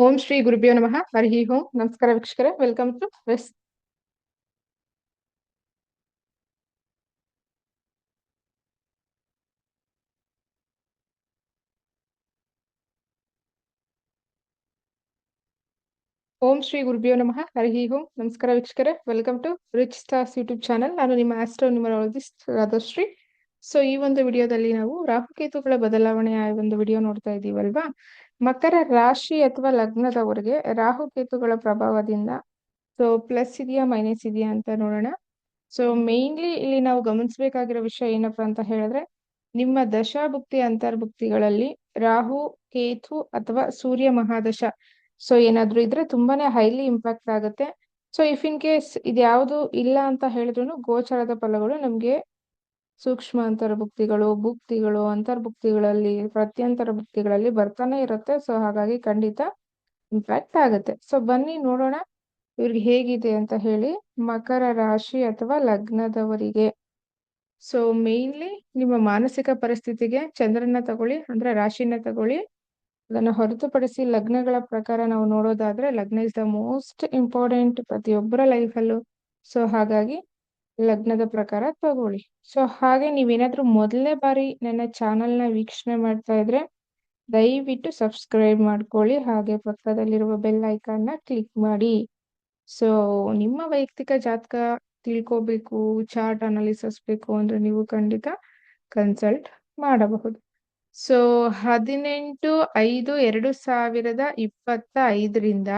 ಓಂ ಶ್ರೀ ಗುರುಭ್ಯೋ ನಮಃ. ಹರಿ ಓಂ. ನಮಸ್ಕಾರ ವೀಕ್ಷಕರೇ. Welcome to west Om Shri ಗುರುಭ್ಯೋ ನಮಃ. ಹರಿ ಓಂ. ನಮಸ್ಕಾರ ವೀಕ್ಷಕರೇ. Welcome to rich stars YouTube channel ನಾನು ನಿಮ್ಮ ಆಸ್ಟ್ರೋ ನ್ಯೂಮರಾಲಜಿಸ್ಟ್ ರಾಧಶ್ರೀ. ಸೊ ಈ ಒಂದು ವಿಡಿಯೋದಲ್ಲಿ ನಾವು ರಾಹುಕೇತುಗಳ ಬದಲಾವಣೆಯ ಒಂದು ವಿಡಿಯೋ ನೋಡ್ತಾ ಇದ್ದೀವಲ್ವಾ ಮಕರ ರಾಶಿ ಅಥವಾ ಲಗ್ನದವರಿಗೆ ರಾಹು ಕೇತುಗಳ ಪ್ರಭಾವದಿಂದ ಸೊ ಪ್ಲಸ್ ಇದೆಯಾ ಮೈನಸ್ ಇದೆಯಾ ಅಂತ ನೋಡೋಣ. ಸೊ ಮೇನ್ಲಿ ಇಲ್ಲಿ ನಾವು ಗಮನಿಸಬೇಕಾಗಿರೋ ವಿಷಯ ಏನಪ್ಪಾ ಅಂತ ಹೇಳಿದ್ರೆ, ನಿಮ್ಮ ದಶಾಭುಕ್ತಿ, ಅಂತರ್ಭುಕ್ತಿಗಳಲ್ಲಿ ರಾಹು, ಕೇತು ಅಥವಾ ಸೂರ್ಯ ಮಹಾದಶ ಸೊ ಏನಾದ್ರೂ ಇದ್ರೆ ತುಂಬಾನೇ ಹೈಲಿ ಇಂಪ್ಯಾಕ್ಟ್ ಆಗುತ್ತೆ. ಸೊ ಇಫ್ ಇನ್ ಕೇಸ್ ಇದ್ಯಾವುದು ಇಲ್ಲ ಅಂತ ಹೇಳಿದ್ರು ಗೋಚರದ ಫಲಗಳು ನಮ್ಗೆ ಸೂಕ್ಷ್ಮ ಅಂತರ್ಭುಕ್ತಿಗಳು ಭುಕ್ತಿಗಳು, ಅಂತರ್ಭುಕ್ತಿಗಳಲ್ಲಿ, ಪ್ರತ್ಯಂತರ ಭುಕ್ತಿಗಳಲ್ಲಿ ಬರ್ತಾನೆ ಇರುತ್ತೆ. ಸೊ ಹಾಗಾಗಿ ಖಂಡಿತ ಇಂಪ್ಯಾಕ್ಟ್ ಆಗುತ್ತೆ. ಸೊ ಬನ್ನಿ ನೋಡೋಣ ಇವ್ರಿಗೆ ಹೇಗಿದೆ ಅಂತ ಹೇಳಿ. ಮಕರ ರಾಶಿ ಅಥವಾ ಲಗ್ನದವರಿಗೆ. ಸೊ ಮೇನ್ಲಿ ನಿಮ್ಮ ಮಾನಸಿಕ ಪರಿಸ್ಥಿತಿಗೆ ಚಂದ್ರನ ತಗೊಳ್ಳಿ, ಅಂದ್ರೆ ರಾಶಿನ ತಗೊಳ್ಳಿ. ಅದನ್ನ ಹೊರತುಪಡಿಸಿ ಲಗ್ನಗಳ ಪ್ರಕಾರ ನಾವು ನೋಡೋದಾದ್ರೆ, ಲಗ್ನ ಇಸ್ ದ ಮೋಸ್ಟ್ ಇಂಪಾರ್ಟೆಂಟ್ ಪ್ರತಿಯೊಬ್ಬರ ಲೈಫಲ್ಲೂ ಸೊ ಹಾಗಾಗಿ ಲಗ್ನದ ಪ್ರಕಾರ ತಗೊಳ್ಳಿ. ಸೊ ಹಾಗೆ ನೀವೇನಾದ್ರೂ ಮೊದಲನೇ ಬಾರಿ ನನ್ನ ಚಾನಲ್ನ ವೀಕ್ಷಣೆ ಮಾಡ್ತಾ ಇದ್ರೆ, ದಯವಿಟ್ಟು ಸಬ್ಸ್ಕ್ರೈಬ್ ಮಾಡ್ಕೊಳ್ಳಿ. ಹಾಗೆ ಪಕ್ಕದಲ್ಲಿರುವ ಬೆಲ್ ಐಕಾನ್ನ ಕ್ಲಿಕ್ ಮಾಡಿ. ಸೊ ನಿಮ್ಮ ವೈಯಕ್ತಿಕ ಜಾತಕ ತಿಳ್ಕೋಬೇಕು, ಚಾರ್ಟ್ ಅನಾಲಿಸಿಸ್ ಬೇಕು ಅಂದ್ರೆ ನೀವು ಖಂಡಿತ ಕನ್ಸಲ್ಟ್ ಮಾಡಬಹುದು. ಸೊ ಹದಿನೆಂಟು ಐದು ಎರಡು ಸಾವಿರದ ಇಪ್ಪತ್ತ ಐದರಿಂದ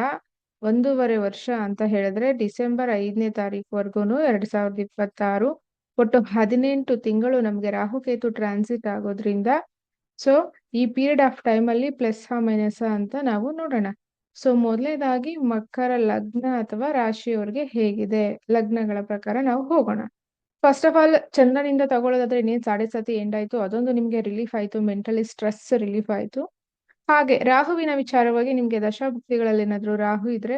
ಒಂದೂವರೆ ವರ್ಷ ಅಂತ ಹೇಳಿದ್ರೆ ಡಿಸೆಂಬರ್ ಐದನೇ ತಾರೀಕುವರೆಗೂ ಎರಡ್ ಸಾವಿರದ ಇಪ್ಪತ್ತಾರು, ಒಟ್ಟು ಹದಿನೆಂಟು ತಿಂಗಳು ನಮ್ಗೆ ರಾಹುಕೇತು ಟ್ರಾನ್ಸಿಟ್ ಆಗೋದ್ರಿಂದ. ಸೊ ಈ ಪೀರಿಯಡ್ ಆಫ್ ಟೈಮ್ ಅಲ್ಲಿ ಪ್ಲಸ್ ಮೈನಸ್ ಅಂತ ನಾವು ನೋಡೋಣ. ಸೊ ಮೊದಲನೇದಾಗಿ ಮಕರ ಲಗ್ನ ಅಥವಾ ರಾಶಿಯವರಿಗೆ ಹೇಗಿದೆ? ಲಗ್ನಗಳ ಪ್ರಕಾರ ನಾವು ಹೋಗೋಣ. ಫಸ್ಟ್ ಆಫ್ ಆಲ್ ಚಂದ್ರನಿಂದ ತಗೊಳ್ಳೋದಾದ್ರೆ ಇನ್ನೇನು ಸಾಡೆ ಸತಿ ಎಂಡ್ ಆಯ್ತು? ಅದೊಂದು ನಿಮ್ಗೆ ರಿಲೀಫ್ ಆಯ್ತು ಮೆಂಟಲಿ ಸ್ಟ್ರೆಸ್ ರಿಲೀಫ್ ಆಯ್ತು. ಹಾಗೆ ರಾಹುವಿನ ವಿಚಾರವಾಗಿ ನಿಮ್ಗೆ ದಶಾಭುಕ್ತಿಗಳಲ್ಲಿ ಏನಾದ್ರು ರಾಹು ಇದ್ರೆ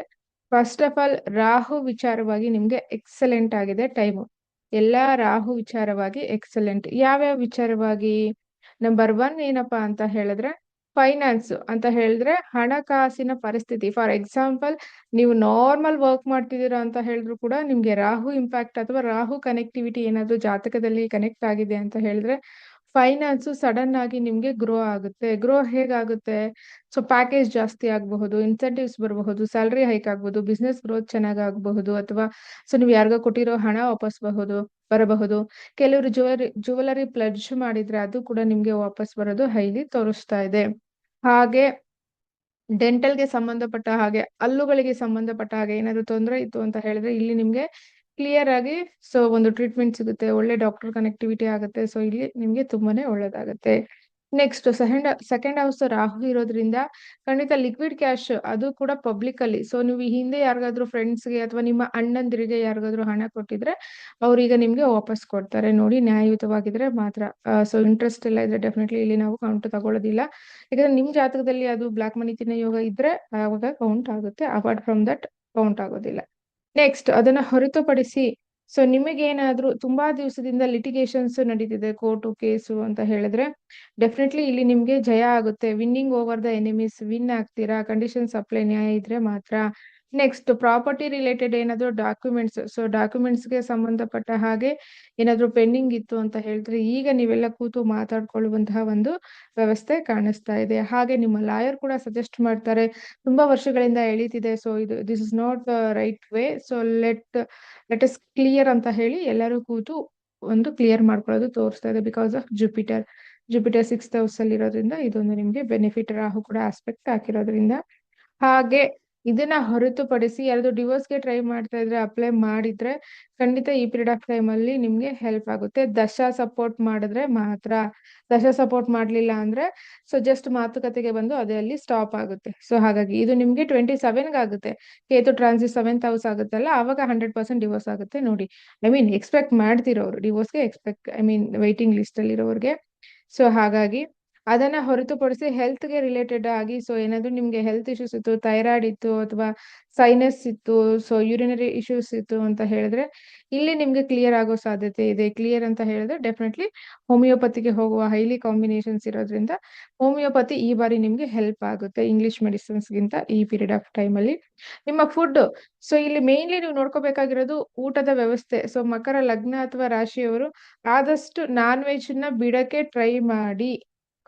ಫಸ್ಟ್ ಆಫ್ ಆಲ್ ರಾಹು ವಿಚಾರವಾಗಿ ನಿಮ್ಗೆ ಎಕ್ಸಲೆಂಟ್ ಆಗಿದೆ ಟೈಮು ಎಲ್ಲಾ ರಾಹು ವಿಚಾರವಾಗಿ ಎಕ್ಸಲೆಂಟ್ ಯಾವ್ಯಾವ ವಿಚಾರವಾಗಿ? ನಂಬರ್ ಒನ್ ಏನಪ್ಪಾ ಅಂತ ಹೇಳಿದ್ರೆ ಫೈನಾನ್ಸ್ ಅಂತ ಹೇಳಿದ್ರೆ ಹಣಕಾಸಿನ ಪರಿಸ್ಥಿತಿ. ಫಾರ್ ಎಕ್ಸಾಂಪಲ್ ನೀವು ನಾರ್ಮಲ್ ವರ್ಕ್ ಮಾಡ್ತಿದ್ದೀರಾ ಅಂತ ಹೇಳಿದ್ರು ಕೂಡ ನಿಮ್ಗೆ ರಾಹು ಇಂಪ್ಯಾಕ್ಟ್ ಅಥವಾ ರಾಹು ಕನೆಕ್ಟಿವಿಟಿ ಏನಾದ್ರು ಜಾತಕದಲ್ಲಿ ಕನೆಕ್ಟ್ ಆಗಿದೆ ಅಂತ ಹೇಳಿದ್ರೆ ಫೈನಾನ್ಸ್ ಸಡನ್ ಆಗಿ ನಿಮ್ಗೆ ಗ್ರೋ ಆಗುತ್ತೆ. ಗ್ರೋ ಹೇಗಾಗುತ್ತೆ? ಸೊ, ಪ್ಯಾಕೇಜ್ ಜಾಸ್ತಿ ಆಗಬಹುದು, ಇನ್ಸೆಂಟಿವ್ಸ್ ಬರಬಹುದು, ಸ್ಯಾಲ್ರಿ ಹೈಕ್ ಆಗ್ಬಹುದು, ಬಿಸ್ನೆಸ್ ಗ್ರೋತ್ ಚೆನ್ನಾಗ್ ಆಗಬಹುದು, ಅಥವಾ ಸೊ, ನೀವು ಯಾರಿಗೋ ಕೊಟ್ಟಿರೋ ಹಣ ವಾಪಸ್ ಬರಬಹುದು ಬರಬಹುದು. ಕೆಲವರು ಜುವೆಲರಿ ಜುವೆಲರಿ ಪ್ಲಡ್ಜ್ ಮಾಡಿದ್ರೆ ಅದು ಕೂಡ ನಿಮ್ಗೆ ವಾಪಸ್ ಬರೋದು ಹೈಲಿ ತೋರಿಸ್ತಾ ಇದೆ. ಹಾಗೆ ಡೆಂಟಲ್ಗೆ ಸಂಬಂಧಪಟ್ಟ ಹಾಗೆ, ಹಲ್ಲುಗಳಿಗೆ ಸಂಬಂಧಪಟ್ಟ ಹಾಗೆ ಏನಾದ್ರು ತೊಂದರೆ ಇತ್ತು ಅಂತ ಹೇಳಿದ್ರೆ ಇಲ್ಲಿ ನಿಮ್ಗೆ ಕ್ಲಿಯರ್ ಆಗಿ ಸೊ ಒಂದು ಟ್ರೀಟ್ಮೆಂಟ್ ಸಿಗುತ್ತೆ, ಒಳ್ಳೆ ಡಾಕ್ಟರ್ ಕನೆಕ್ಟಿವಿಟಿ ಆಗುತ್ತೆ ಸೊ ಇಲ್ಲಿ ನಿಮ್ಗೆ ತುಂಬಾನೇ ಒಳ್ಳೇದಾಗುತ್ತೆ. Next second second house Rahu ಇರೋದ್ರಿಂದ ಖಂಡಿತ ಲಿಕ್ವಿಡ್ ಕ್ಯಾಶ್ ಅದು ಕೂಡ ಪಬ್ಲಿಕ್ ಅಲ್ಲಿ. ಸೊ ನೀವು ಹಿಂದೆ ಯಾರಿಗಾದ್ರೂ ಫ್ರೆಂಡ್ಸ್ಗೆ ಅಥವಾ ನಿಮ್ಮ ಅಣ್ಣಂದಿರಿಗೆ ಯಾರಿಗಾದ್ರೂ ಹಣ ಕೊಟ್ಟಿದ್ರೆ ಅವ್ರೀಗ ನಿಮ್ಗೆ ವಾಪಸ್ ಕೊಡ್ತಾರೆ. ನೋಡಿ, ನ್ಯಾಯಯುತವಾಗಿದ್ರೆ ಮಾತ್ರ. ಸೊ ಇಂಟ್ರೆಸ್ಟ್ ಎಲ್ಲ ಇದ್ರೆ ಡೆಫಿನೆಟ್ಲಿ ಇಲ್ಲಿ ನಾವು ಕೌಂಟ್ ತಗೊಳ್ಳೋದಿಲ್ಲ. ಯಾಕಂದ್ರೆ ನಿಮ್ ಜಾತಕದಲ್ಲಿ ಅದು ಬ್ಲಾಕ್ ಮನಿ ತಿನ್ನ ಯೋಗ ಇದ್ರೆ ಅವಾಗ ಕೌಂಟ್ ಆಗುತ್ತೆ. ಅಪಾರ್ಟ್ ಫ್ರಮ್ ದಟ್ ಕೌಂಟ್ ಆಗೋದಿಲ್ಲ. ನೆಕ್ಸ್ಟ್ ಅದನ್ನ ಹೊರತುಪಡಿಸಿ ಸೊ ನಿಮಗೇನಾದ್ರೂ ತುಂಬಾ ದಿವಸದಿಂದ ಲಿಟಿಗೇಷನ್ಸ್ ನಡೀತಿದೆ ಕೋರ್ಟು ಕೇಸು ಅಂತ ಹೇಳಿದ್ರೆ ಡೆಫಿನೆಟ್ಲಿ ಇಲ್ಲಿ ನಿಮ್ಗೆ ಜಯ ಆಗುತ್ತೆ. Winning over the enemies win ಆಗ್ತೀರಾ? ಕಂಡೀಷನ್ ಸಪ್ಲೈ ನ್ಯಾಯ ಇದ್ರೆ ಮಾತ್ರ. ನೆಕ್ಸ್ಟ್ ಪ್ರಾಪರ್ಟಿ ರಿಲೇಟೆಡ್ ಏನಾದ್ರು ಡಾಕ್ಯುಮೆಂಟ್ಸ್ ಸೊ ಡಾಕ್ಯುಮೆಂಟ್ಸ್ಗೆ ಸಂಬಂಧಪಟ್ಟ ಹಾಗೆ ಏನಾದ್ರು ಪೆಂಡಿಂಗ್ ಇತ್ತು ಅಂತ ಹೇಳಿದ್ರೆ ಈಗ ನೀವೆಲ್ಲ ಕೂತು ಮಾತಾಡ್ಕೊಳ್ಳುವಂತಹ ಒಂದು ವ್ಯವಸ್ಥೆ ಕಾಣಿಸ್ತಾ ಇದೆ. ಹಾಗೆ ನಿಮ್ಮ ಲಾಯರ್ ಕೂಡ ಸಜೆಸ್ಟ್ ಮಾಡ್ತಾರೆ, ತುಂಬಾ ವರ್ಷಗಳಿಂದ ಎಳೀತಿದೆ ಸೊ ಇದು this is not the right way so let let is clear ಅಂತ ಹೇಳಿ ಎಲ್ಲರೂ ಕೂತು ಒಂದು ಕ್ಲಿಯರ್ ಮಾಡ್ಕೊಳ್ಳೋದು ತೋರಿಸ್ತಾ ಇದೆ because of Jupiter Jupiter six house ಅಲ್ಲಿ ಇರೋದ್ರಿಂದ ಇದೊಂದು ನಿಮ್ಗೆ ಬೆನಿಫಿಟ್ ರಾಹು ಕೂಡ ಆಸ್ಪೆಕ್ಟ್ ಹಾಕಿರೋದ್ರಿಂದ. ಹಾಗೆ ಇದನ್ನ ಹೊರತುಪಡಿಸಿ ಯಾರಾದ್ರು ಡಿವೋರ್ಸ್ಗೆ ಟ್ರೈ ಮಾಡ್ತಾ ಇದ್ರೆ ಅಪ್ಲೈ ಮಾಡಿದ್ರೆ ಖಂಡಿತ ಈ ಪೀರಿಯಡ್ ಆಫ್ ಟೈಮ್ ಅಲ್ಲಿ ನಿಮ್ಗೆ ಹೆಲ್ಪ್ ಆಗುತ್ತೆ. ದಶ ಸಪೋರ್ಟ್ ಮಾಡಿದ್ರೆ ಮಾತ್ರ. ದಶ ಸಪೋರ್ಟ್ ಮಾಡ್ಲಿಲ್ಲ ಅಂದ್ರೆ ಸೊ ಜಸ್ಟ್ ಮಾತುಕತೆಗೆ ಬಂದು ಅದೇ ಅಲ್ಲಿ ಸ್ಟಾಪ್ ಆಗುತ್ತೆ. ಸೊ ಹಾಗಾಗಿ ಇದು ನಿಮ್ಗೆ ಟ್ವೆಂಟಿ ಸೆವೆನ್ಗೆ ಆಗುತ್ತೆ. ಕೇತು ಟ್ರಾನ್ಸಿಸ್ ಸೆವೆಂತ್ ಹೌಸ್ ಆಗುತ್ತಲ್ಲ ಅವಾಗ ಹಂಡ್ರೆಡ್ ಪರ್ಸೆಂಟ್ ಡಿವೋರ್ಸ್ ಆಗುತ್ತೆ ನೋಡಿ. ಐ ಮೀನ್ ಎಕ್ಸ್ಪೆಕ್ಟ್ ಮಾಡ್ತಿರೋರು ಡಿವೋರ್ಸ್ಗೆ expect I mean waiting list ಅಲ್ಲಿ ಇರೋರಿಗೆ ಸೊ ಹಾಗಾಗಿ ಅದನ್ನ ಹೊರತುಪಡಿಸಿ ಹೆಲ್ತ್ಗೆ ರಿಲೇಟೆಡ್ ಆಗಿ ಸೊ ಏನಾದ್ರು ನಿಮ್ಗೆ ಹೆಲ್ತ್ ಇಶ್ಯೂಸ್ ಇತ್ತು ಥೈರಾಯ್ಡ್ ಇತ್ತು, ಅಥವಾ ಸೈನಸ್ ಇತ್ತು ಸೊ ಯೂರಿನರಿ ಇಶ್ಯೂಸ್ ಇತ್ತು ಅಂತ ಹೇಳಿದ್ರೆ, ಇಲ್ಲಿ ನಿಮ್ಗೆ ಕ್ಲಿಯರ್ ಆಗೋ ಸಾಧ್ಯತೆ ಇದೆ. ಕ್ಲಿಯರ್ ಅಂತ ಹೇಳಿದ್ರೆ ಡೆಫಿನೆಟ್ಲಿ ಹೋಮಿಯೋಪತಿಗೆ ಹೋಗುವ ಹೈಲಿ ಕಾಂಬಿನೇಷನ್ಸ್ ಇರೋದ್ರಿಂದ ಹೋಮಿಯೋಪತಿ ಈ ಬಾರಿ ನಿಮ್ಗೆ ಹೆಲ್ಪ್ ಆಗುತ್ತೆ ಇಂಗ್ಲಿಷ್ ಮೆಡಿಸಿನ್ಸ್ಗಿಂತ ಈ ಪೀರಿಯಡ್ ಆಫ್ ಟೈಮ್ ಅಲ್ಲಿ. ನಿಮ್ಮ ಫುಡ್ ಸೊ ಇಲ್ಲಿ ಮೇನ್ಲಿ ನೀವು ನೋಡ್ಕೋಬೇಕಾಗಿರೋದು ಊಟದ ವ್ಯವಸ್ಥೆ. ಸೊ ಮಕರ, ಲಗ್ನ ಅಥವಾ ರಾಶಿಯವರು ಆದಷ್ಟು ನಾನ್ ವೆಜ್ನ ಬಿಡಕ್ಕೆ ಟ್ರೈ ಮಾಡಿ.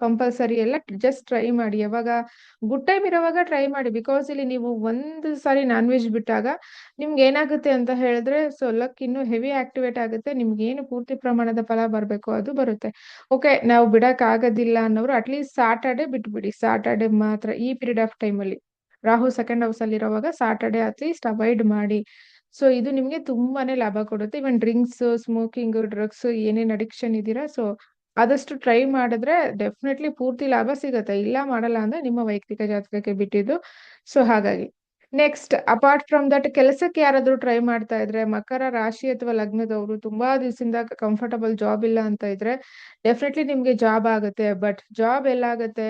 ಕಂಪಲ್ಸರಿ ಎಲ್ಲ ಜಸ್ಟ್ ಟ್ರೈ ಮಾಡಿ. ಯಾವಾಗ ಗುಡ್ ಟೈಮ್ ಇರೋವಾಗ ಟ್ರೈ ಮಾಡಿ. ಬಿಕಾಸ್ ಇಲ್ಲಿ ನೀವು ಒಂದು ಸಾರಿ ನಾನ್ ವೆಜ್ ಬಿಟ್ಟಾಗ ನಿಮ್ಗೆ ಏನಾಗುತ್ತೆ ಅಂತ ಹೇಳಿದ್ರೆ ಸೊ ಲಕ್ ಇನ್ನು ಹೆವಿ ಆಕ್ಟಿವೇಟ್ ಆಗುತ್ತೆ. ನಿಮ್ಗೆ ಏನು ಪೂರ್ತಿ ಪ್ರಮಾಣದ ಫಲ ಬರಬೇಕು ಅದು ಬರುತ್ತೆ. ಓಕೆ ನಾವು ಬಿಡಕ್ ಆಗೋದಿಲ್ಲ ಅನ್ನೋರು ಅಟ್ಲೀಸ್ಟ್ ಸಾಟರ್ಡೆ ಬಿಟ್ಬಿಡಿ. ಸಾಟರ್ಡೆ ಮಾತ್ರ ಈ ಪೀರಿಯಡ್ ಆಫ್ ಟೈಮ್ ಅಲ್ಲಿ. ರಾಹು ಸೆಕೆಂಡ್ ಹೌಸ್ ಅಲ್ಲಿ ಇರುವಾಗ ಸಾಟರ್ಡೆ ಅಟ್ಲೀಸ್ಟ್ ಅವಾಯ್ಡ್ ಮಾಡಿ. ಸೊ ಇದು ನಿಮ್ಗೆ ತುಂಬಾನೇ ಲಾಭ ಕೊಡುತ್ತೆ. ಇವನ್ ಡ್ರಿಂಕ್ಸ್ ಸ್ಮೋಕಿಂಗ್ ಡ್ರಗ್ಸ್ ಏನೇನ್ ಅಡಿಕ್ಷನ್ ಇದೀರಾ ಸೊ ಆದಷ್ಟು ಟ್ರೈ ಮಾಡಿದ್ರೆ ಡೆಫಿನೆಟ್ಲಿ ಪೂರ್ತಿ ಲಾಭ ಸಿಗುತ್ತೆ. ಇಲ್ಲ ಮಾಡಲ್ಲ ಅಂದ್ರೆ ನಿಮ್ಮ ವೈಯಕ್ತಿಕ ಜಾತಕಕ್ಕೆ ಬಿಟ್ಟಿದ್ದು. ಸೊ ಹಾಗಾಗಿ ನೆಕ್ಸ್ಟ್ ಅಪಾರ್ಟ್ ಫ್ರಮ್ ದಟ್ ಕೆಲಸಕ್ಕೆ ಯಾರಾದ್ರೂ ಟ್ರೈ ಮಾಡ್ತಾ ಇದ್ರೆ, ಮಕರ ರಾಶಿ ಅಥವಾ ಲಗ್ನದವರು ತುಂಬಾ ದಿವಸದಿಂದ ಕಂಫರ್ಟಬಲ್ ಜಾಬ್ ಇಲ್ಲ ಅಂತ ಇದ್ರೆ ಡೆಫಿನೆಟ್ಲಿ ನಿಮ್ಗೆ ಜಾಬ್ ಆಗುತ್ತೆ. ಬಟ್ ಜಾಬ್ ಎಲ್ಲಾಗತ್ತೆ?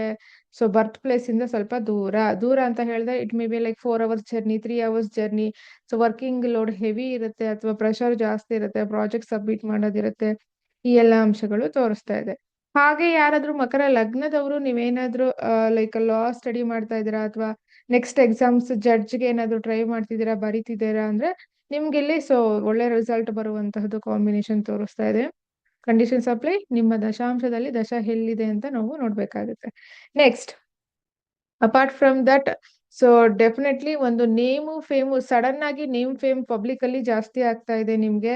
ಸೊ ಬರ್ತ್ ಪ್ಲೇಸ್ ಇಂದ ಸ್ವಲ್ಪ ದೂರ. ದೂರ ಅಂತ ಹೇಳಿದ್ರೆ it may be like four hours journey three hours journey so working load heavy ಇರುತ್ತೆ ಅಥವಾ ಪ್ರೆಷರ್ ಜಾಸ್ತಿ ಇರುತ್ತೆ ಪ್ರಾಜೆಕ್ಟ್ ಸಬ್ಮಿಟ್ ಮಾಡೋದಿರುತ್ತೆ. ಈ ಎಲ್ಲಾ ಅಂಶಗಳು ತೋರಿಸ್ತಾ ಇದೆ. ಹಾಗೆ ಯಾರಾದ್ರೂ ಮಕರ ಲಗ್ನದವರು ನೀವೇನಾದ್ರೂ ಲೈಕ್ ಲಾ ಸ್ಟಡಿ ಮಾಡ್ತಾ ಇದ್ದೀರಾ ಅಥವಾ ನೆಕ್ಸ್ಟ್ ಎಕ್ಸಾಮ್ಸ್ ಜಡ್ಜ್ಗೆ ಏನಾದ್ರು ಟ್ರೈ ಮಾಡ್ತಿದ್ದೀರಾ, ಬರೀತಿದ್ದೀರಾ ಅಂದ್ರೆ ನಿಮ್ಗೆ ಇಲ್ಲಿ ಸೊ ಒಳ್ಳೆ ರಿಸಲ್ಟ್ ಬರುವಂತಹದ್ದು ಕಾಂಬಿನೇಷನ್ ತೋರಿಸ್ತಾ ಇದೆ. ಕಂಡೀಷನ್ಸ್ ಅಪ್ಲೈ ನಿಮ್ಮ ದಶಾಂಶದಲ್ಲಿ ದಶ ಎಲ್ಲಿದೆ ಅಂತ ನಾವು ನೋಡ್ಬೇಕಾಗುತ್ತೆ. Next apart from that so definitely ಒಂದು ನೇಮು ಫೇಮು ಸಡನ್ ಆಗಿ ನೇಮ್ ಫೇಮ್ ಪಬ್ಲಿಕ್ ಅಲ್ಲಿ ಜಾಸ್ತಿ ಆಗ್ತಾ ಇದೆ ನಿಮ್ಗೆ.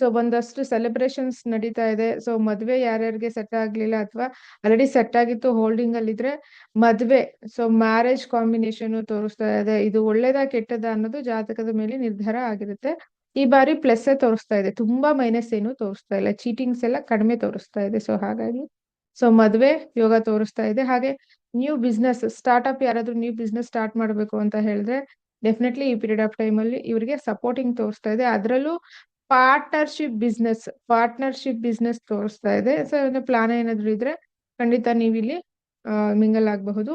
ಸೊ ಒಂದಷ್ಟು ಸೆಲೆಬ್ರೇಷನ್ಸ್ ನಡೀತಾ ಇದೆ. ಸೊ ಮದ್ವೆ ಯಾರ್ಯಾರಿಗೆ ಸೆಟ್ ಆಗ್ಲಿಲ್ಲ ಅಥವಾ ಆಲ್ರೆಡಿ ಸೆಟ್ ಆಗಿತ್ತು ಹೋಲ್ಡಿಂಗ್ ಅಲ್ಲಿ ಇದ್ರೆ ಮದ್ವೆ ಸೊ ಮ್ಯಾರೇಜ್ ಕಾಂಬಿನೇಷನ್ ತೋರಿಸ್ತಾ ಇದೆ. ಇದು ಒಳ್ಳೇದಾ ಕೆಟ್ಟದ ಅನ್ನೋದು ಜಾತಕದ ಮೇಲೆ ನಿರ್ಧಾರ ಆಗಿರುತ್ತೆ. ಈ ಬಾರಿ ಪ್ಲಸ್ ತೋರಿಸ್ತಾ ಇದೆ. ತುಂಬಾ ಮೈನಸ್ ಏನು ತೋರಿಸ್ತಾ ಇಲ್ಲ. ಚೀಟಿಂಗ್ಸ್ ಎಲ್ಲ ಕಡಿಮೆ ತೋರಿಸ್ತಾ ಇದೆ. ಸೊ ಹಾಗಾಗಿ ಸೊ ಮದ್ವೆ ಯೋಗ ತೋರಿಸ್ತಾ ಇದೆ. ಹಾಗೆ ನ್ಯೂ ಬಿಸ್ನೆಸ್ ಸ್ಟಾರ್ಟ್ಅಪ್ ಯಾರಾದ್ರೂ ನ್ಯೂ ಬಿಸ್ನೆಸ್ ಸ್ಟಾರ್ಟ್ ಮಾಡಬೇಕು ಅಂತ ಹೇಳಿದ್ರೆ ಡೆಫಿನೆಟ್ಲಿ ಈ ಪೀರಿಯಡ್ ಆಫ್ ಟೈಮ್ ಅಲ್ಲಿ ಇವರಿಗೆ ಸಪೋರ್ಟಿಂಗ್ ತೋರಿಸ್ತಾ ಇದೆ. ಅದರಲ್ಲೂ ಪಾರ್ಟ್ನರ್ಶಿಪ್ ಬಿಸ್ನೆಸ್ ಪಾರ್ಟ್ನರ್ಶಿಪ್ ಬಿಸ್ನೆಸ್ ತೋರಿಸ್ತಾ ಇದೆ. ಸೊ ಪ್ಲಾನ್ ಏನಾದ್ರು ಇದ್ರೆ ಖಂಡಿತ ನೀವು ಇಲ್ಲಿ ಮಿಂಗಲ್ ಆಗಬಹುದು.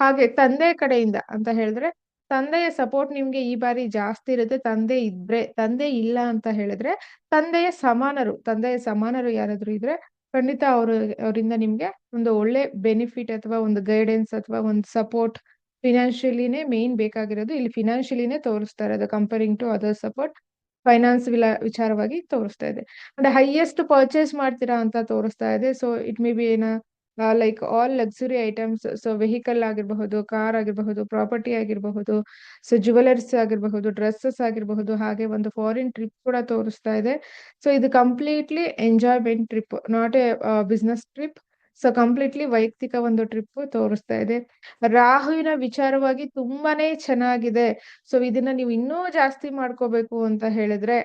ಹಾಗೆ ತಂದೆ ಕಡೆಯಿಂದ ಅಂತ ಹೇಳಿದ್ರೆ ತಂದೆಯ ಸಪೋರ್ಟ್ ನಿಮ್ಗೆ ಈ ಬಾರಿ ಜಾಸ್ತಿ ಇರುತ್ತೆ. ತಂದೆ ಇದ್ರೆ, ತಂದೆ ಇಲ್ಲ ಅಂತ ಹೇಳಿದ್ರೆ ತಂದೆಯ ಸಮಾನರು ತಂದೆಯ ಸಮಾನರು ಯಾರಾದ್ರೂ ಇದ್ರೆ ಖಂಡಿತ ಅವರು, ಅವರಿಂದ ನಿಮ್ಗೆ ಒಂದು ಒಳ್ಳೆ ಬೆನಿಫಿಟ್ ಅಥವಾ ಒಂದು ಗೈಡೆನ್ಸ್ ಅಥವಾ ಒಂದು ಸಪೋರ್ಟ್ ಫಿನಾನ್ಷಿಯಲಿನೇ ಮೇನ್ ಬೇಕಾಗಿರೋದು. ಇಲ್ಲಿ ಫಿನಾನ್ಷಿಯಲಿನೇ ತೋರಿಸ್ತಾ ಇರೋದು comparing to other support finance ವಿಚಾರವಾಗಿ ತೋರಿಸ್ತಾ ಇದೆ. ಅಂದ್ರೆ ಹೈಯೆಸ್ಟ್ ಪರ್ಚೇಸ್ ಮಾಡ್ತೀರಾ ಅಂತ ತೋರಿಸ್ತಾ ಇದೆ. ಸೊ ಇಟ್ ಮೇ ಬಿ ಏನ like all luxury items so vehicle ಆಗಿರಬಹುದು ಕಾರ್ ಆಗಿರಬಹುದು ಪ್ರಾಪರ್ಟಿ ಆಗಿರಬಹುದು ಸೊ ಜುವೆಲರ್ಸ್ ಆಗಿರಬಹುದು ಡ್ರೆಸ್ಸಸ್ ಆಗಿರಬಹುದು, ಹಾಗೆ ಒಂದು ಫಾರಿನ್ ಟ್ರಿಪ್ ಕೂಡ ತೋರಿಸ್ತಾ ಇದೆ. ಸೊ ಇದು completely enjoyment trip not a business trip so completely ವೈಯಕ್ತಿಕ ಒಂದು ಟ್ರಿಪ್ ತೋರಿಸ್ತಾ ಇದೆ. ರಾಹುವಿನ ವಿಚಾರವಾಗಿ ತುಂಬಾನೇ ಚೆನ್ನಾಗಿದೆ. ಸೊ ಇದನ್ನ ನೀವು ಇನ್ನೂ ಜಾಸ್ತಿ ಮಾಡ್ಕೋಬೇಕು ಅಂತ ಹೇಳಿದ್ರೆ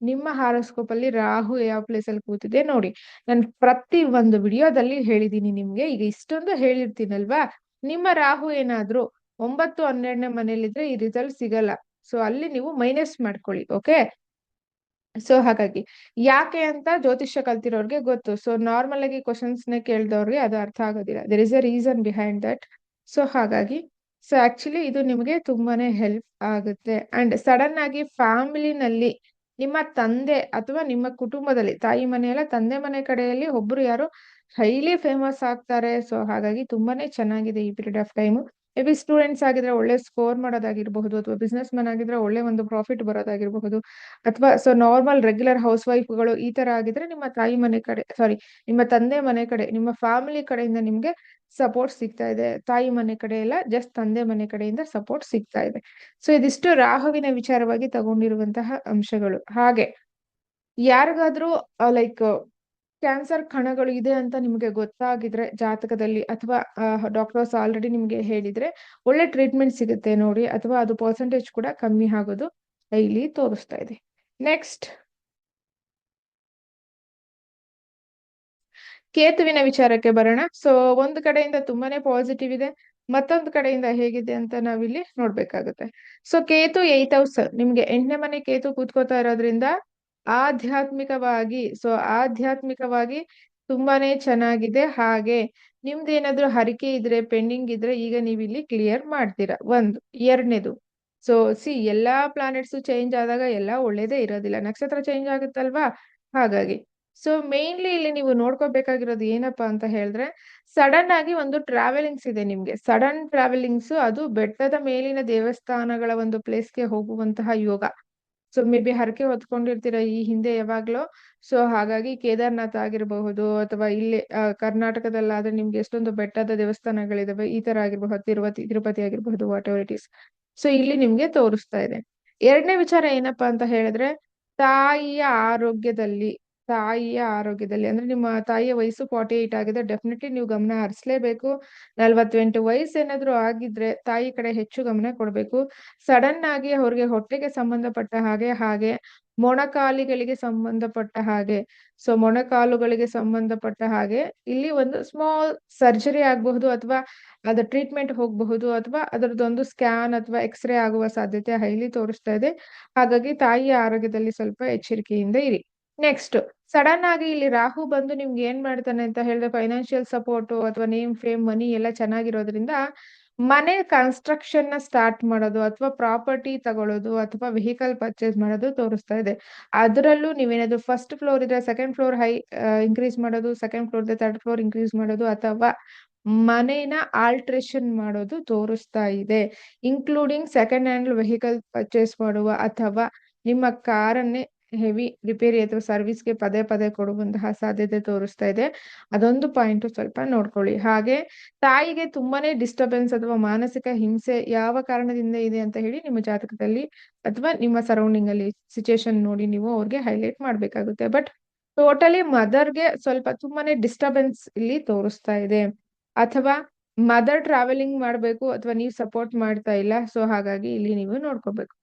ನಿಮ್ಮ ಹಾರೋಸ್ಕೋಪ್ ಅಲ್ಲಿ ರಾಹು ಯಾವ ಪ್ಲೇಸ್ ಅಲ್ಲಿ ಕೂತಿದೆ ನೋಡಿ. ನಾನು ಪ್ರತಿ ಒಂದು ವಿಡಿಯೋದಲ್ಲಿ ಹೇಳಿದೀನಿ ನಿಮ್ಗೆ. ಈಗ ಇಷ್ಟೊಂದು ಹೇಳಿರ್ತೀನಲ್ವಾ? ನಿಮ್ಮ ರಾಹು ಏನಾದ್ರು ಒಂಬತ್ತು ಹನ್ನೆರಡನೇ ಮನೇಲಿದ್ರೆ ಈ ರಿಸಲ್ಟ್ ಸಿಗಲ್ಲ. ಸೊ ಅಲ್ಲಿ ನೀವು ಮೈನಸ್ ಮಾಡ್ಕೊಳ್ಳಿ ಓಕೆ ಸೊ ಹಾಗಾಗಿ ಯಾಕೆ ಅಂತ ಜ್ಯೋತಿಷ್ಯ ಕಲ್ತಿರೋರ್ಗೆ ಗೊತ್ತು. ಸೊ ನಾರ್ಮಲ್ ಆಗಿ ಕ್ವಶನ್ಸ್ನ ಕೇಳ್ದವ್ರಿಗೆ ಅದು ಅರ್ಥ ಆಗೋದಿಲ್ಲ. There is a reason behind that so ಹಾಗಾಗಿ ಸೊ ಆಕ್ಚುಲಿ ಇದು ನಿಮಗೆ ತುಂಬಾನೇ ಹೆಲ್ಪ್ ಆಗುತ್ತೆ. ಅಂಡ್ ಸಡನ್ ಆಗಿ ಫ್ಯಾಮಿಲಿನಲ್ಲಿ ನಿಮ್ಮ ತಂದೆ ಅಥವಾ ನಿಮ್ಮ ಕುಟುಂಬದಲ್ಲಿ, ತಾಯಿ ಮನೆಯಲ್ಲ ತಂದೆ ಮನೆ ಕಡೆಯಲ್ಲಿ ಒಬ್ರು ಯಾರು ಹೈಲಿ ಫೇಮಸ್ ಆಗ್ತಾರೆ. ಸೊ ಹಾಗಾಗಿ ತುಂಬಾನೇ ಚೆನ್ನಾಗಿದೆ ಈ period of time. May students ಆಗಿದ್ರೆ ಒಳ್ಳೆ ಸ್ಕೋರ್ ಮಾಡೋದಾಗಿರಬಹುದು ಅಥವಾ ಬಿಸ್ನೆಸ್ ಮ್ಯಾನ್ ಆಗಿದ್ರೆ ಒಳ್ಳೆ ಒಂದು ಪ್ರಾಫಿಟ್ ಬರೋದಾಗಿರಬಹುದು. ಅಥವಾ ಸೊ ನಾರ್ಮಲ್ ರೆಗ್ಯುಲರ್ ಹೌಸ್ ವೈಫ್ಗಳು ಈ ತರ ಆಗಿದ್ರೆ ನಿಮ್ಮ ತಾಯಿ ಮನೆ ಕಡೆ ಸಾರಿ ನಿಮ್ಮ ತಂದೆ ಮನೆ ಕಡೆ, ನಿಮ್ಮ ಫ್ಯಾಮಿಲಿ ಕಡೆಯಿಂದ ನಿಮ್ಗೆ ಸಪೋರ್ಟ್ ಸಿಗ್ತಾ ಇದೆ. ತಾಯಿ ಮನೆ ಕಡೆ ಎಲ್ಲ ಜಸ್ಟ್ ತಂದೆ ಮನೆ ಕಡೆಯಿಂದ ಸಪೋರ್ಟ್ ಸಿಗ್ತಾ ಇದೆ. ಸೊ ಇದಿಷ್ಟು ರಾಹುವಿನ ವಿಚಾರವಾಗಿ ತಗೊಂಡಿರುವಂತಹ ಅಂಶಗಳು. ಹಾಗೆ, ಯಾರಿಗಾದ್ರೂ ಲೈಕ್ ಕ್ಯಾನ್ಸರ್ ಕಣಗಳು ಇದೆ ಅಂತ ನಿಮಗೆ ಗೊತ್ತಾಗಿದ್ರೆ ಜಾತಕದಲ್ಲಿ ಅಥವಾ ಡಾಕ್ಟರ್ಸ್ ಆಲ್ರೆಡಿ ನಿಮಗೆ ಹೇಳಿದ್ರೆ ಒಳ್ಳೆ ಟ್ರೀಟ್ಮೆಂಟ್ ಸಿಗುತ್ತೆ ನೋಡಿ ಅಥವಾ ಅದು ಪರ್ಸೆಂಟೇಜ್ ಕೂಡ ಕಮ್ಮಿ ಆಗೋದು ಡೈಲಿ ತೋರಿಸ್ತಾ ಇದೆ. ನೆಕ್ಸ್ಟ್ ಕೇತುವಿನ ವಿಚಾರಕ್ಕೆ ಬರೋಣ. ಸೊ ಒಂದು ಕಡೆಯಿಂದ ತುಂಬಾನೇ ಪಾಸಿಟಿವ್ ಇದೆ, ಮತ್ತೊಂದು ಕಡೆಯಿಂದ ಹೇಗಿದೆ ಅಂತ ನಾವಿಲ್ಲಿ ನೋಡ್ಬೇಕಾಗುತ್ತೆ. ಸೊ ಕೇತು ಏತ್ ಹೌಸ್ ನಿಮ್ಗೆ ಎಂಟನೇ ಮನೆ ಕೇತು ಕೂತ್ಕೋತಾ ಇರೋದ್ರಿಂದ ಆಧ್ಯಾತ್ಮಿಕವಾಗಿ, ಸೊ ಆಧ್ಯಾತ್ಮಿಕವಾಗಿ ತುಂಬಾನೇ ಚೆನ್ನಾಗಿದೆ. ಹಾಗೆ ನಿಮ್ದು ಏನಾದ್ರು ಹರಿಕೆ ಇದ್ರೆ, ಪೆಂಡಿಂಗ್ ಇದ್ರೆ ಈಗ ನೀವು ಇಲ್ಲಿ ಕ್ಲಿಯರ್ ಮಾಡ್ತೀರಾ. ಒಂದು, ಎರಡನೇದು, ಸೊ ಸಿ, ಎಲ್ಲಾ ಪ್ಲಾನೆಟ್ಸ್ ಚೇಂಜ್ ಆದಾಗ ಎಲ್ಲ ಒಳ್ಳೇದೇ ಇರೋದಿಲ್ಲ. ನಕ್ಷತ್ರ ಚೇಂಜ್ ಆಗುತ್ತಲ್ವಾ? ಹಾಗಾಗಿ, ಸೊ ಮೇನ್ಲಿ ಇಲ್ಲಿ ನೀವು ನೋಡ್ಕೋಬೇಕಾಗಿರೋದು ಏನಪ್ಪಾ ಅಂತ ಹೇಳಿದ್ರೆ, ಸಡನ್ ಆಗಿ ಒಂದು ಟ್ರಾವೆಲಿಂಗ್ಸ್ ಇದೆ ನಿಮ್ಗೆ. ಸಡನ್ ಟ್ರಾವೆಲಿಂಗ್ಸ್ ಅದು ಬೆಟ್ಟದ ಮೇಲಿನ ದೇವಸ್ಥಾನಗಳ ಒಂದು ಪ್ಲೇಸ್ಗೆ ಹೋಗುವಂತಹ ಯೋಗ. ಸೊ ಮೇ ಬಿ ಹರಕೆ ಹೊತ್ಕೊಂಡಿರ್ತೀರ ಈ ಹಿಂದೆ ಯಾವಾಗ್ಲೂ? ಸೊ ಹಾಗಾಗಿ ಕೇದಾರ್ನಾಥ್ ಆಗಿರಬಹುದು ಅಥವಾ ಇಲ್ಲಿ ಕರ್ನಾಟಕದಲ್ಲಾದ್ರೆ ನಿಮ್ಗೆ ಎಷ್ಟೊಂದು ಬೆಟ್ಟದ ದೇವಸ್ಥಾನಗಳಿದಾವೆ, ಈ ತರ ಆಗಿರಬಹುದು ತಿರುಪತಿ ತಿರುಪತಿ ಆಗಿರಬಹುದು whatever it is so ಇಲ್ಲಿ ನಿಮ್ಗೆ ತೋರಿಸ್ತಾ ಇದೆ. ಎರಡನೇ ವಿಚಾರ ಏನಪ್ಪಾ ಅಂತ ಹೇಳಿದ್ರೆ, ತಾಯಿಯ ಆರೋಗ್ಯದಲ್ಲಿ ತಾಯಿಯ ಆರೋಗ್ಯದಲ್ಲಿ. ಅಂದ್ರೆ ನಿಮ್ಮ ತಾಯಿಯ ವಯಸ್ಸು ಫಾರ್ಟಿ ಏಟ್ ಆಗಿದೆ. ಡೆಫಿನೆಟ್ಲಿ ನೀವು ಗಮನ ಹರಿಸಲೇಬೇಕು. ನಲ್ವತ್ತೆಂಟು ವಯಸ್ಸು ಏನಾದ್ರು ಆಗಿದ್ರೆ ತಾಯಿ ಕಡೆ ಹೆಚ್ಚು ಗಮನ ಕೊಡಬೇಕು. ಸಡನ್ ಆಗಿ ಅವ್ರಿಗೆ ಹೊಟ್ಟೆಗೆ ಸಂಬಂಧಪಟ್ಟ ಹಾಗೆ ಹಾಗೆ ಮೊಣಕಾಲಿಗಳಿಗೆ ಸಂಬಂಧಪಟ್ಟ ಹಾಗೆ ಸೊ ಮೊಣಕಾಲುಗಳಿಗೆ ಸಂಬಂಧಪಟ್ಟ ಹಾಗೆ ಇಲ್ಲಿ ಒಂದು ಸ್ಮಾಲ್ ಸರ್ಜರಿ ಆಗಬಹುದು ಅಥವಾ ಅದರ ಟ್ರೀಟ್ಮೆಂಟ್ ಹೋಗಬಹುದು ಅಥವಾ ಅದರದೊಂದು ಸ್ಕ್ಯಾನ್ ಅಥವಾ ಎಕ್ಸ್ರೇ ಆಗುವ ಸಾಧ್ಯತೆ ಹೈಲಿ ತೋರಿಸ್ತಾ ಇದೆ. ಹಾಗಾಗಿ ತಾಯಿಯ ಆರೋಗ್ಯದಲ್ಲಿ ಸ್ವಲ್ಪ ಎಚ್ಚರಿಕೆಯಿಂದ ಇರಿ. ನೆಕ್ಸ್ಟ್ ಸಡನ್ ಆಗಿ ಇಲ್ಲಿ ರಾಹು ಬಂದು ನಿಮ್ಗೆ ಏನ್ ಮಾಡ್ತಾನೆ ಅಂತ ಹೇಳಿದ್ರೆ ಫೈನಾನ್ಷಿಯಲ್ ಸಪೋರ್ಟ್ ಅಥವಾ ನೇಮ್ ಫೇಮ್ ಮನಿ ಎಲ್ಲ ಚೆನ್ನಾಗಿರೋದ್ರಿಂದ ಮನೆ ಕನ್ಸ್ಟ್ರಕ್ಷನ್ನ ಸ್ಟಾರ್ಟ್ ಮಾಡೋದು ಅಥವಾ ಪ್ರಾಪರ್ಟಿ ತಗೊಳ್ಳೋದು ಅಥವಾ ವೆಹಿಕಲ್ ಪರ್ಚೇಸ್ ಮಾಡೋದು ತೋರಿಸ್ತಾ ಇದೆ. ಅದರಲ್ಲೂ ನೀವೇನಾದ್ರು ಫಸ್ಟ್ ಫ್ಲೋರ್ ಇದ್ರೆ ಸೆಕೆಂಡ್ ಫ್ಲೋರ್ ಹೈ ಇನ್ಕ್ರೀಸ್ ಮಾಡೋದು second floor third floor increase ಮಾಡೋದು ಅಥವಾ ಮನೇನ ಆಲ್ಟ್ರೇಷನ್ ಮಾಡೋದು ತೋರಿಸ್ತಾ ಇದೆ. Including second hand vehicle purchase ಮಾಡುವ ಅಥವಾ ನಿಮ್ಮ ಕಾರನ್ನೇ ಹೆವಿ ರಿಪೇರಿ ಅಥವಾ ಸರ್ವಿಸ್ಗೆ ಪದೇ ಪದೇ ಕೊಡುವಂತಹ ಸಾಧ್ಯತೆ ತೋರಿಸ್ತಾ ಇದೆ. ಅದೊಂದು ಪಾಯಿಂಟ್ ಸ್ವಲ್ಪ ನೋಡ್ಕೊಳ್ಳಿ. ಹಾಗೆ ತಾಯಿಗೆ ತುಂಬಾನೇ ಡಿಸ್ಟರ್ಬೆನ್ಸ್ ಅಥವಾ ಮಾನಸಿಕ ಹಿಂಸೆ ಯಾವ ಕಾರಣದಿಂದ ಇದೆ ಅಂತ ಹೇಳಿ ನಿಮ್ಮ ಜಾತಕದಲ್ಲಿ ಅಥವಾ ನಿಮ್ಮ ಸರೌಂಡಿಂಗ್ ಅಲ್ಲಿ ಸಿಚುಯೇಷನ್ ನೋಡಿ ನೀವು ಅವ್ರಿಗೆ ಹೈಲೈಟ್ ಮಾಡ್ಬೇಕಾಗುತ್ತೆ. ಬಟ್ ಟೋಟಲಿ ಮದರ್ಗೆ ಸ್ವಲ್ಪ ತುಂಬಾನೇ ಡಿಸ್ಟರ್ಬೆನ್ಸ್ ಇಲ್ಲಿ ತೋರಿಸ್ತಾ ಇದೆ. ಅಥವಾ ಮದರ್ ಟ್ರಾವೆಲಿಂಗ್ ಮಾಡಬೇಕು ಅಥವಾ ನೀವು ಸಪೋರ್ಟ್ ಮಾಡ್ತಾ ಇಲ್ಲ. ಸೊ ಹಾಗಾಗಿ ಇಲ್ಲಿ ನೀವು ನೋಡ್ಕೋಬೇಕು.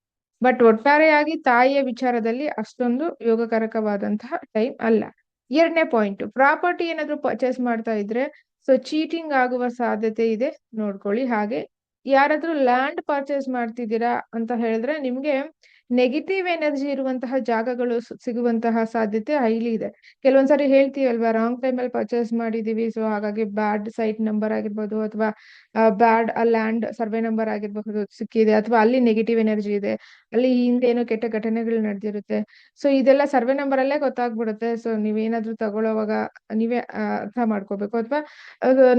ಬಟ್ ಒಟ್ಟಾರೆಯಾಗಿ ತಾಯಿಯ ವಿಚಾರದಲ್ಲಿ ಅಷ್ಟೊಂದು ಯೋಗಕಾರಕವಾದಂತಹ ಟೈಮ್ ಅಲ್ಲ. ಎರಡನೇ ಪಾಯಿಂಟ್ ಪ್ರಾಪರ್ಟಿ ಏನಾದ್ರು ಪರ್ಚೇಸ್ ಮಾಡ್ತಾ ಇದ್ರೆ ಸೊ ಚೀಟಿಂಗ್ ಆಗುವ ಸಾಧ್ಯತೆ ಇದೆ. ನೋಡ್ಕೊಳ್ಳಿ ಹಾಗೆ. ಯಾರಾದ್ರೂ ಲ್ಯಾಂಡ್ ಪರ್ಚೇಸ್ ಮಾಡ್ತಿದ್ದೀರಾ ಅಂತ ಹೇಳಿದ್ರೆ ನಿಮ್ಗೆ ನೆಗೆಟಿವ್ ಎನರ್ಜಿ ಇರುವಂತಹ ಜಾಗಗಳು ಸಿಗುವಂತಹ ಸಾಧ್ಯತೆ ಹೈಲಿ ಇದೆ. ಕೆಲವೊಂದ್ಸರಿ ಹೇಳ್ತೀವಲ್ವಾ ರಾಂಗ್ ಟೈಮ್ ಅಲ್ಲಿ ಪರ್ಚೇಸ್ ಮಾಡಿದೀವಿ ಸೊ ಹಾಗಾಗಿ ಬ್ಯಾಡ್ ಸೈಟ್ ನಂಬರ್ ಆಗಿರ್ಬೋದು ಅಥವಾ ಬ್ಯಾಡ್ ಲ್ಯಾಂಡ್ ಸರ್ವೆ ನಂಬರ್ ಆಗಿರ್ಬಹುದು ಸಿಕ್ಕಿದೆ, ಅಥವಾ ಅಲ್ಲಿ ನೆಗೆಟಿವ್ ಎನರ್ಜಿ ಇದೆ. ಅಲ್ಲಿ ಹಿಂದೆ ಏನೋ ಕೆಟ್ಟ ಘಟನೆಗಳು ನಡೆದಿರುತ್ತೆ. ಸೊ ಇದೆಲ್ಲ ಸರ್ವೆ ನಂಬರ್ ಅಲ್ಲೇ ಗೊತ್ತಾಗ್ಬಿಡುತ್ತೆ. ಸೊ ನೀವೇನಾದ್ರೂ ತಗೊಳ್ಳೋವಾಗ ನೀವೇ ಅರ್ಥ ಮಾಡ್ಕೋಬೇಕು. ಅಥವಾ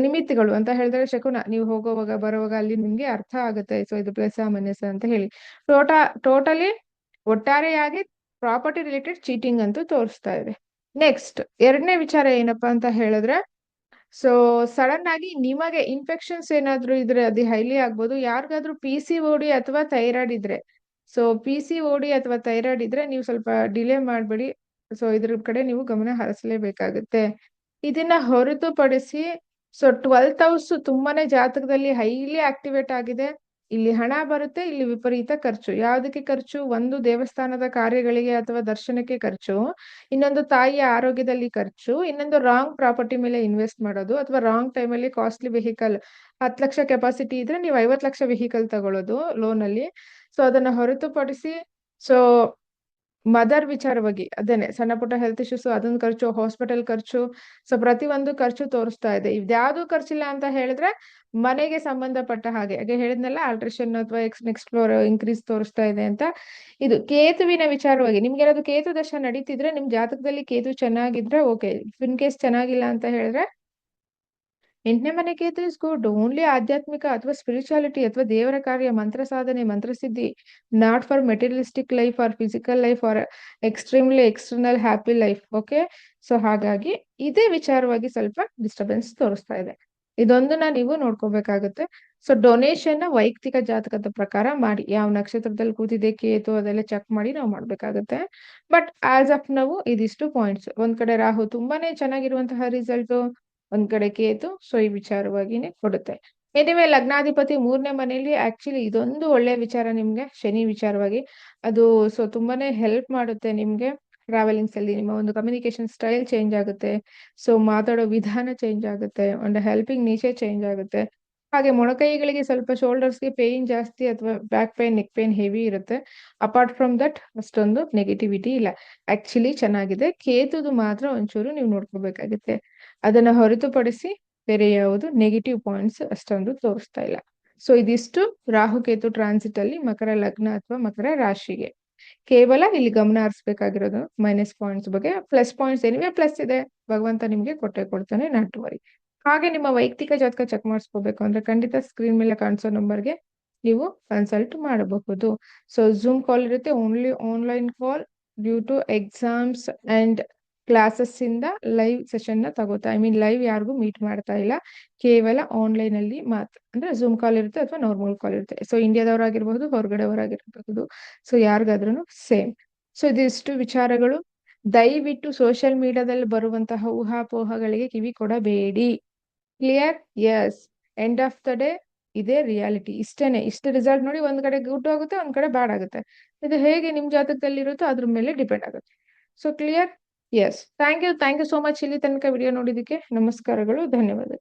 ನಿಮಿತ್ತಗಳು ಅಂತ ಹೇಳಿದ್ರೆ ಶಕುನ, ನೀವು ಹೋಗೋವಾಗ, ಬರೋವಾಗ ಅಲ್ಲಿ ನಿಮ್ಗೆ ಅರ್ಥ ಆಗುತ್ತೆ. ಸೊ ಇದು ಪ್ಲಸ್ ಮೈನಸ್ ಅಂತ ಹೇಳಿ. ಟೋಟ ಟೋಟಲಿ ಒಟ್ಟಾರೆಯಾಗಿ ಪ್ರಾಪರ್ಟಿ ರಿಲೇಟೆಡ್ ಚೀಟಿಂಗ್ ಅಂತೂ ತೋರಿಸ್ತಾ ಇದೆ. ನೆಕ್ಸ್ಟ್ ಎರಡನೇ ವಿಚಾರ ಏನಪ್ಪಾ ಅಂತ ಹೇಳಿದ್ರೆ ಸೊ ಸಡನ್ ಆಗಿ ನಿಮಗೆ ಇನ್ಫೆಕ್ಷನ್ಸ್ ಏನಾದ್ರೂ ಇದ್ರೆ ಅದು ಹೈಲಿ ಆಗ್ಬೋದು. ಯಾರಿಗಾದ್ರೂ ಪಿ ಸಿ ಓಡಿ ಅಥವಾ ಥೈರಾಯ್ಡ್ ಇದ್ರೆ ಸೊ ಪಿ ಸಿ ಡಿ ಅಥವಾ ಥೈರಾಯ್ಡ್ ಇದ್ರೆ ನೀವು ಸ್ವಲ್ಪ ಡಿಲೇ ಮಾಡ್ಬೇಡಿ. ಸೊ ಇದ್ರ ಕಡೆ ನೀವು ಗಮನ ಹರಿಸಲೇಬೇಕಾಗುತ್ತೆ. ಇದನ್ನ ಹೊರತುಪಡಿಸಿ ಸೊ ಟ್ವೆಲ್ತ್ ಹೌಸ್ ತುಂಬಾನೇ ಜಾತಕದಲ್ಲಿ ಹೈಲಿ ಆಕ್ಟಿವೇಟ್ ಆಗಿದೆ. ಇಲ್ಲಿ ಹಣ ಬರುತ್ತೆ, ಇಲ್ಲಿ ವಿಪರೀತ ಖರ್ಚು. ಯಾವುದಕ್ಕೆ ಖರ್ಚು? ಒಂದು ದೇವಸ್ಥಾನದ ಕಾರ್ಯಗಳಿಗೆ ಅಥವಾ ದರ್ಶನಕ್ಕೆ ಖರ್ಚು. ಇನ್ನೊಂದು ತಾಯಿಯ ಆರೋಗ್ಯದಲ್ಲಿ ಖರ್ಚು. ಇನ್ನೊಂದು ರಾಂಗ್ ಪ್ರಾಪರ್ಟಿ ಮೇಲೆ ಇನ್ವೆಸ್ಟ್ ಮಾಡೋದು ಅಥವಾ ರಾಂಗ್ ಟೈಮಲ್ಲಿ ಕಾಸ್ಟ್ಲಿ ವೆಹಿಕಲ್ ಹತ್ತು ಲಕ್ಷ ಕೆಪಾಸಿಟಿ ಇದ್ರೆ ನೀವು ಐವತ್ತು ಲಕ್ಷ ವೆಹಿಕಲ್ ತಗೊಳ್ಳೋದು ಲೋನ್ ಅಲ್ಲಿ. ಸೊ ಅದನ್ನ ಹೊರತುಪಡಿಸಿ ಸೊ ಮದರ್ ವಿಚಾರವಾಗಿ ಅದೇನೆ, ಸಣ್ಣ ಪುಟ್ಟ ಹೆಲ್ತ್ ಇಶ್ಯೂಸ್ ಅದೊಂದು ಖರ್ಚು ಹಾಸ್ಪಿಟಲ್ ಖರ್ಚು ಸೊ ಪ್ರತಿಯೊಂದು ಖರ್ಚು ತೋರಿಸ್ತಾ ಇದೆ. ಇದ್ಯಾವುದು ಖರ್ಚಿಲ್ಲ ಅಂತ ಹೇಳಿದ್ರೆ, ಮನೆಗೆ ಸಂಬಂಧಪಟ್ಟ ಹಾಗೆ ಹಾಗೆ ಹೇಳಿದ್ನಲ್ಲ ಆಲ್ಟ್ರೇಷನ್ ಅಥವಾ ಎಕ್ಸ್ ನೆಕ್ಸ್ಟ್ ಫ್ಲೋರ್ ಇನ್ಕ್ರೀಸ್ ತೋರಿಸ್ತಾ ಇದೆ ಅಂತ. ಇದು ಕೇತುವಿನ ವಿಚಾರವಾಗಿ ನಿಮ್ಗೆ ಏನಾದ್ರು ಕೇತು ದಶ ನಡೀತಿದ್ರೆ, ನಿಮ್ ಜಾತಕದಲ್ಲಿ ಕೇತು ಚೆನ್ನಾಗಿದ್ರೆ ಓಕೆ ಇನ್ ಕೇಸ್ ಚೆನ್ನಾಗಿಲ್ಲ ಅಂತ ಹೇಳಿದ್ರೆ ಎಂಟನೇ ಮನೆಗೆ ಇದ್ರೆ ಗುಡ್ ಓನ್ಲಿ ಆಧ್ಯಾತ್ಮಿಕ ಅಥವಾ ಸ್ಪಿರಿಚುಯಾಲಿಟಿ ಅಥವಾ ದೇವರ ಕಾರ್ಯ, ಮಂತ್ರ ಸಾಧನೆ ಮಂತ್ರಸಿದ್ಧಿ not for materialistic life or physical life or extremely external happy life okay so ಹಾಗಾಗಿ ಇದೇ ವಿಚಾರವಾಗಿ ಸ್ವಲ್ಪ ಡಿಸ್ಟರ್ಬೆನ್ಸ್ ತೋರಿಸ್ತಾ ಇದೆ. ಇದೊಂದನ್ನ ನೀವು ನೋಡ್ಕೋಬೇಕಾಗುತ್ತೆ. ಸೊ ಡೊನೇಷನ್ನ ವೈಯಕ್ತಿಕ ಜಾತಕದ ಪ್ರಕಾರ ಮಾಡಿ. ಯಾವ ನಕ್ಷತ್ರದಲ್ಲಿ ಕೂತಿದೆ, ಕೇತು, ಅದೆಲ್ಲ ಚೆಕ್ ಮಾಡಿ ನಾವು ಮಾಡ್ಬೇಕಾಗುತ್ತೆ. ಬಟ್ ಆಸ್ ಆಫ್ ನಾವು ಇದಿಷ್ಟು ಪಾಯಿಂಟ್ಸ್ ಒಂದ್ ಕಡೆ ರಾಹು ತುಂಬಾನೇ ಚೆನ್ನಾಗಿರುವಂತಹ ರಿಸಲ್ಟ್ ಒಂದ್ ಕಡೆ ಕೇತು, ಸೊ ಈ ವಿಚಾರವಾಗಿನೇ ಕೊಡುತ್ತೆ. ಎನಿವೆ ಲಗ್ನಾಧಿಪತಿ ಮೂರನೇ ಮನೆಯಲ್ಲಿ ಆಕ್ಚುಲಿ ಇದೊಂದು ಒಳ್ಳೆ ವಿಚಾರ ನಿಮ್ಗೆ, ಶನಿ ವಿಚಾರವಾಗಿ. ಅದು, ಸೊ ತುಂಬಾನೇ ಹೆಲ್ಪ್ ಮಾಡುತ್ತೆ ನಿಮ್ಗೆ. ಟ್ರಾವೆಲಿಂಗ್ಸ್ ಅಲ್ಲಿ ನಿಮ್ಮ ಒಂದು ಕಮ್ಯುನಿಕೇಶನ್ ಸ್ಟೈಲ್ ಚೇಂಜ್ ಆಗುತ್ತೆ. ಸೊ ಮಾತಾಡೋ ವಿಧಾನ ಚೇಂಜ್ ಆಗುತ್ತೆ. ಒಂದು ಹೆಲ್ಪಿಂಗ್ ನೇಚರ್ ಚೇಂಜ್ ಆಗುತ್ತೆ. ಹಾಗೆ ಮೊಣಕೈಗಳಿಗೆ ಸ್ವಲ್ಪ ಶೋಲ್ಡರ್ಸ್ಗೆ ಪೇಯಿನ್ ಜಾಸ್ತಿ ಅಥವಾ back pain neck pain heavy ಇರುತ್ತೆ. ಅಪಾರ್ಟ್ ಫ್ರಮ್ ದಟ್ ಅಷ್ಟೊಂದು ನೆಗೆಟಿವಿಟಿ ಇಲ್ಲ. ಆಕ್ಚುಲಿ ಚೆನ್ನಾಗಿದೆ. ಕೇತುದು ಮಾತ್ರ ಒಂಚೂರು ನೀವು ನೋಡ್ಕೋಬೇಕಾಗುತ್ತೆ. ಅದನ್ನ ಹೊರತುಪಡಿಸಿ ಬೇರೆ ಯಾವುದು ನೆಗೆಟಿವ್ ಪಾಯಿಂಟ್ಸ್ ಅಷ್ಟೊಂದು ತೋರಿಸ್ತಾ ಇಲ್ಲ. ಸೊ ಇದಿಷ್ಟು ರಾಹುಕೇತು ಟ್ರಾನ್ಸಿಟ್ ಅಲ್ಲಿ ಮಕರ ಲಗ್ನ ಅಥವಾ ಮಕರ ರಾಶಿಗೆ. ಕೇವಲ ಇಲ್ಲಿ ಗಮನ ಹರಿಸ್ಬೇಕಾಗಿರೋದು ಮೈನಸ್ ಪಾಯಿಂಟ್ಸ್ ಬಗ್ಗೆ. ಪ್ಲಸ್ ಪಾಯಿಂಟ್ಸ್ ಏನಿವೆ? ಪ್ಲಸ್ ಇದೆ. ಭಗವಂತ ನಿಮ್ಗೆ ಕೊಟ್ಟೆ ಕೊಡ್ತಾನೆ ನಾಟ್ ವರಿ ಹಾಗೆ ನಿಮ್ಮ ವೈಯಕ್ತಿಕ ಜಾತಕ ಚೆಕ್ ಮಾಡಿಸ್ಕೋಬೇಕು ಅಂದ್ರೆ ಖಂಡಿತ ಸ್ಕ್ರೀನ್ ಮೇಲೆ ಕಾಣಿಸೋ ನಂಬರ್ಗೆ ನೀವು ಕನ್ಸಲ್ಟ್ ಮಾಡಬಹುದು. ಸೊ ಝೂಮ್ ಕಾಲ್ ಇರುತ್ತೆ only online call due to exams and classes ಇಂದ ಲೈವ್ ಸೆಷನ್ನ ತಗೋತಾ ಐ ಮೀನ್ ಲೈವ್ ಯಾರಿಗೂ ಮೀಟ್ ಮಾಡ್ತಾ ಇಲ್ಲ. ಕೇವಲ ಆನ್ಲೈನ್ ಅಲ್ಲಿ ಮಾತ್ರ, ಅಂದ್ರೆ ಝೂಮ್ ಕಾಲ್ ಇರುತ್ತೆ ಅಥವಾ ನಾರ್ಮಲ್ ಕಾಲ್ ಇರುತ್ತೆ. ಸೊ ಇಂಡಿಯಾದವರಾಗಿರ್ಬಹುದು ಹೊರಗಡೆಯವರಾಗಿರ್ಬಹುದು ಸೊ ಯಾರಿಗಾದ್ರೂ ಸೇಮ್ ಸೊ ಇದಿಷ್ಟು ವಿಚಾರಗಳು. ದಯವಿಟ್ಟು ಸೋಷಿಯಲ್ ಮೀಡಿಯಾದಲ್ಲಿ ಬರುವಂತಹ ಊಹಾಪೋಹಗಳಿಗೆ ಕಿವಿ ಕೊಡಬೇಡಿ clear as end of the day ಇದೇ ರಿಯಾಲಿಟಿ ಇಷ್ಟೇನೆ. ಇಷ್ಟು ರಿಸಲ್ಟ್ ನೋಡಿ ಒಂದ್ ಕಡೆ ಗುಡ್ ಆಗುತ್ತೆ, ಒಂದ್ ಕಡೆ ಬ್ಯಾಡ್ ಆಗುತ್ತೆ. ಇದು ಹೇಗೆ ನಿಮ್ ಜಾತಕದಲ್ಲಿ ಇರುತ್ತೋ ಅದ್ರ ಮೇಲೆ ಡಿಪೆಂಡ್ ಆಗುತ್ತೆ. So clear as thank you thank you so much ಇಲ್ಲಿ ತನಕ ವಿಡಿಯೋ ನೋಡಿದಕ್ಕೆ ನಮಸ್ಕಾರಗಳು. ಧನ್ಯವಾದ